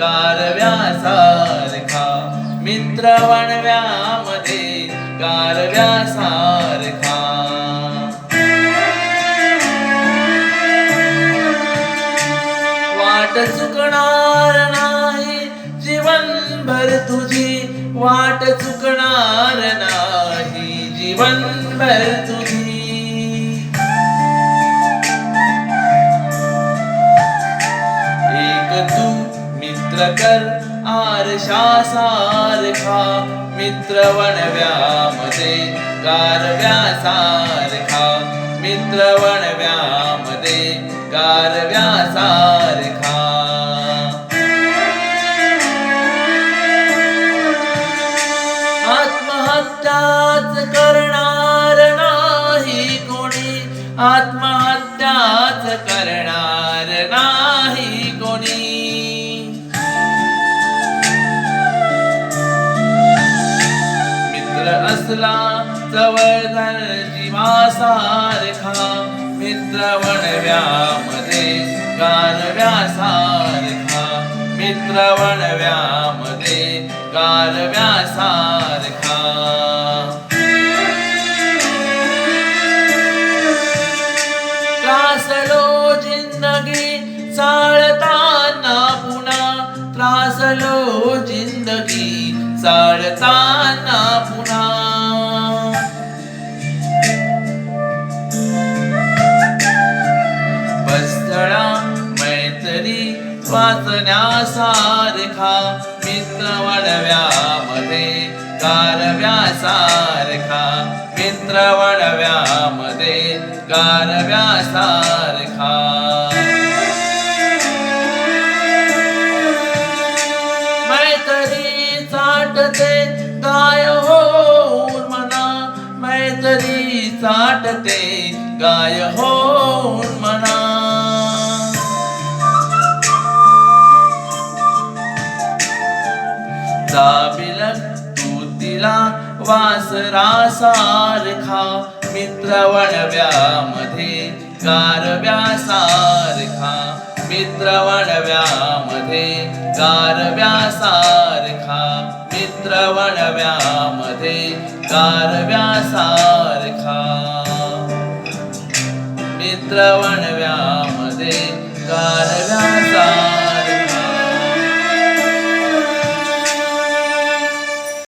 गारव्यासारखा मित्र वणव्यामध्ये गारव्यासारखा वाट चुकणार नाही जीवनभर तुझी वाट चुकणार नाही जीवनभर तुझी. एक तू मित्र कर आरशा सारखा मित्र वणव्यामध्ये गारव्या सारखा मित्र वणव्यामध्ये गारव्या सारखा आत्महत्याच करणार नाही कोणी. आत्महत्या मित्र असला जवळ धर जीवासारखा मित्र वणव्यामध्ये गारव्यासारखा मित्र वणव्यामध्ये गारव्यासारखा वाचण्यासारखा मित्र वडव्यामध्ये गारव्यासारखा मित्र वडव्यामध्ये गारव्यासारखा. मैत्री चाटते गाय होऊन म्हणा. मैत्री चाटते गाय होऊन म्हणा तू तिला वासरासारखा मित्र वणव्यामध्ये गारव्यासारखा मित्र वणव्यामध्ये गारव्यासारखा मित्र वणव्यामध्ये गारव्यासारखा. मित्र वणव्यामध्ये गारव्या